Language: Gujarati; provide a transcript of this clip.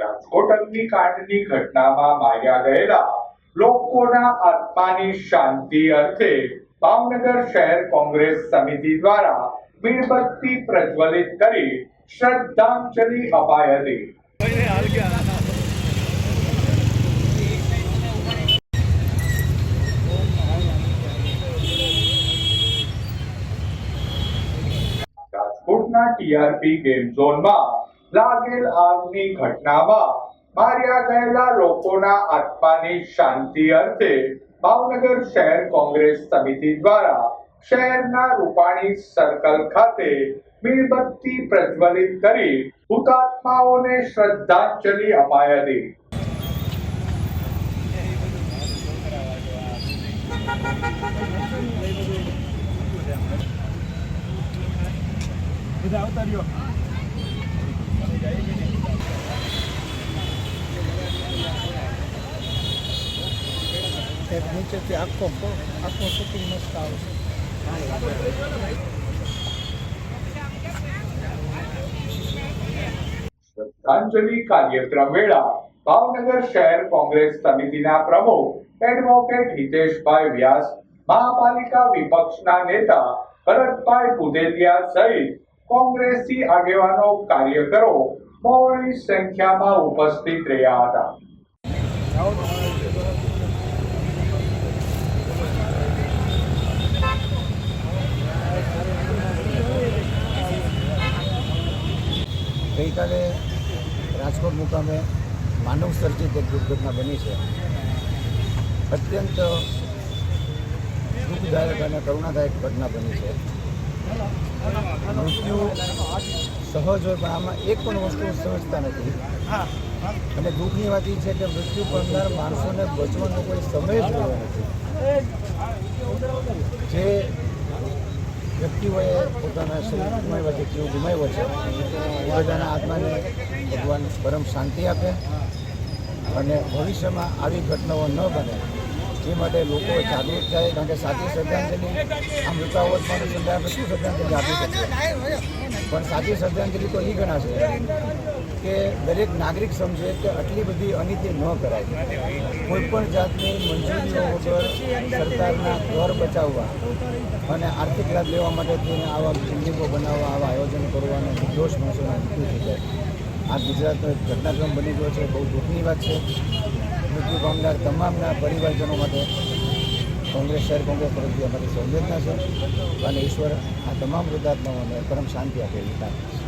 રાજકોટ અગ્નિકાંડની ઘટનામાં માર્યા ગયેલા લોકોના આત્માની શાંતિ અર્થે ભાવનગર શહેર કોંગ્રેસ સમિતિ દ્વારા મીણબત્તી પ્રજ્વલિત કરી શ્રદ્ધાંજલિ અપાઈ હતી. રાજકોટના ટીઆરપી ગેમ ઝોનમાં લાગેલ આગની ઘટનામાં માર્યા ગયેલા લોકોના આત્માની શાંતિ અર્થે ભાવનગર શહેર કોંગ્રેસ સમિતિ દ્વારા શહેરના રૂપાણી સર્કલ ખાતે મીણબત્તી પ્રજ્વલિત કરી હુતાત્માઓને શ્રદ્ધાંજલિ અપાઈ હતી. નીચેથી આખો આખો શૂટિંગ મસ્ત આવશે શ્રદ્ધાંજલિ કાર્યક્રમ વેળા ભાવનગર શહેર કોંગ્રેસ સમિતિના પ્રમુખ એડવોકેટ હિતેશભાઈ વ્યાસ, મહાપાલિકા વિપક્ષના નેતા ભરતભાઈ પુદેલિયા સહિત કોંગ્રેસી આગેવાનો કાર્યકરો બહોળી સંખ્યામાં ઉપસ્થિત રહ્યા હતા. ગઈકાલે રાજકોટ મુકામે માનવ સર્જિત એક દુર્ઘટના બની છે. અત્યંત દુઃખદાયક અને કરુણાદાયક ઘટના બની છે. મૃત્યુ સહજ હોય, પણ આમાં એક પણ વસ્તુ સહજતા નથી. અને દુઃખની વાત એ છે કે મૃત્યુ પામનાર માણસોને બચવાનો કોઈ સમય જ રહ્યો નથી. જે વ્યક્તિઓએ પોતાના શરીર ગુમાવ્યા છે જીવ ગુમાવ્યો છે બધાના આત્માને ભગવાન પરમ શાંતિ આપે અને ભવિષ્યમાં આવી ઘટનાઓ ન બને. જે માટે લોકો જાગૃત થાય, કારણ કે સાચી શ્રદ્ધાંજલિ આ મૃતાવત માટે આપણે શું શ્રદ્ધાંજલિ આપી શકીએ પણ સાચી શ્રદ્ધાંજલિ તો એ ગણાશે કે દરેક નાગરિક સમજે કે આટલી બધી અનિતિ ન કરાય. કોઈ પણ જાતની મંજૂરીઓ વગર સરકારના ઘર બચાવવા અને આર્થિક લાભ લેવા માટે તેને આવા બિલ્ડિંગો બનાવવા, આવા આયોજન કરવાનો નિર્દોષ માણસોના આ ગુજરાતનો એક ઘટનાક્રમ બની ગયો છે, બહુ દુઃખની વાત છે. મૃત્યુ પામનાર તમામના પરિવારજનો માટે કોંગ્રેસ શહેર કોંગ્રેસ તરફથી અમારી સંવેદના છે. અને ઈશ્વર આ તમામ વૃદ્ધાત્માઓને પરમ શાંતિ આપે છે.